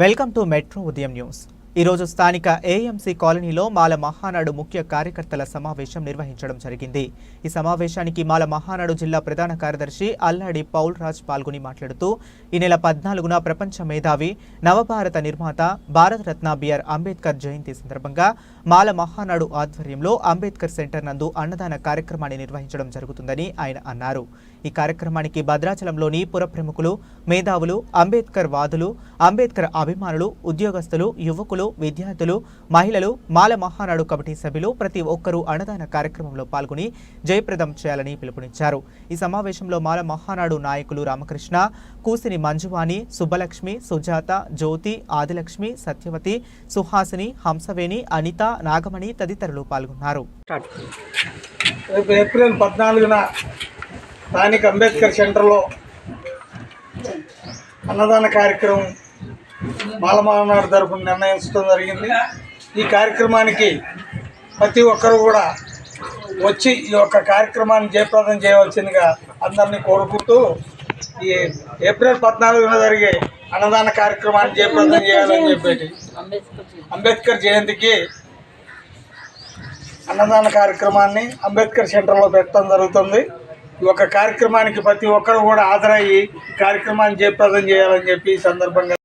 Welcome to metro ఉదయం news. ఈరోజు స్థానిక ఏఎంసీ కాలనీలో మాల మహానాడు ముఖ్య కార్యకర్తల సమావేశం నిర్వహించడం జరిగింది. ఈ సమావేశానికి మాల మహానాడు జిల్లా ప్రధాన కార్యదర్శి అల్లాడి పౌల్ రాజ్ పాల్గొని మాట్లాడుతూ ఈ నెల పద్నాలుగున ప్రపంచ మేధావి నవభారత నిర్మాత భారతరత్న బిఆర్ అంబేద్కర్ జయంతి సందర్భంగా మాల మహానాడు ఆధ్వర్యంలో అంబేద్కర్ సెంటర్ నందు అన్నదాన కార్యక్రమాన్ని నిర్వహించడం జరుగుతుందని ఆయన అన్నారు. ఈ కార్యక్రమానికి భద్రాచలంలోని పుర ప్రముఖులు మేధావులు అంబేద్కర్ వాదులు అంబేద్కర్ అభిమానులు ఉద్యోగస్తులు యువకులు విద్యార్థులు మహిళలు మాల మహానాడు కమిటీ సభ్యులు ప్రతి ఒక్కరూ అన్నదాన కార్యక్రమంలో పాల్గొని జయప్రదం చేయాలని పిలుపునిచ్చారు. ఈ సమావేశంలో మాల మహానాడు నాయకులు రామకృష్ణ కూసిని మంజువాణి సుబ్బలక్ష్మి సుజాత జ్యోతి ఆదిలక్ష్మి సత్యవతి సుహాసిని హంసవేణి అనిత నాగమణి తదితరులు పాల్గొన్నారు. రేపు ఏప్రిల్ పద్నాలుగున స్థానిక అంబేద్కర్ సెంటర్లో అన్నదాన కార్యక్రమం మాలమానాడు తరపున నిర్ణయించడం జరిగింది. ఈ కార్యక్రమానికి ప్రతి ఒక్కరు కూడా వచ్చి ఈ యొక్క కార్యక్రమాన్ని జయప్రదం చేయవలసిందిగా అందరినీ కోరుకుంటూ ఈ ఏప్రిల్ పద్నాలుగున జరిగే అన్నదాన కార్యక్రమాన్ని జయప్రదం చేయాలని చెప్పేసి అంబేద్కర్ జయంతికి అన్నదాన కార్యక్రమాన్ని అంబేద్కర్ సెంటర్లో పెట్టడం జరుగుతుంది. ఈ యొక్క కార్యక్రమానికి ప్రతి ఒక్కరు కూడా హాజరయ్యి కార్యక్రమాన్ని జయప్రదం చేయాలని చెప్పి ఈ సందర్భంగా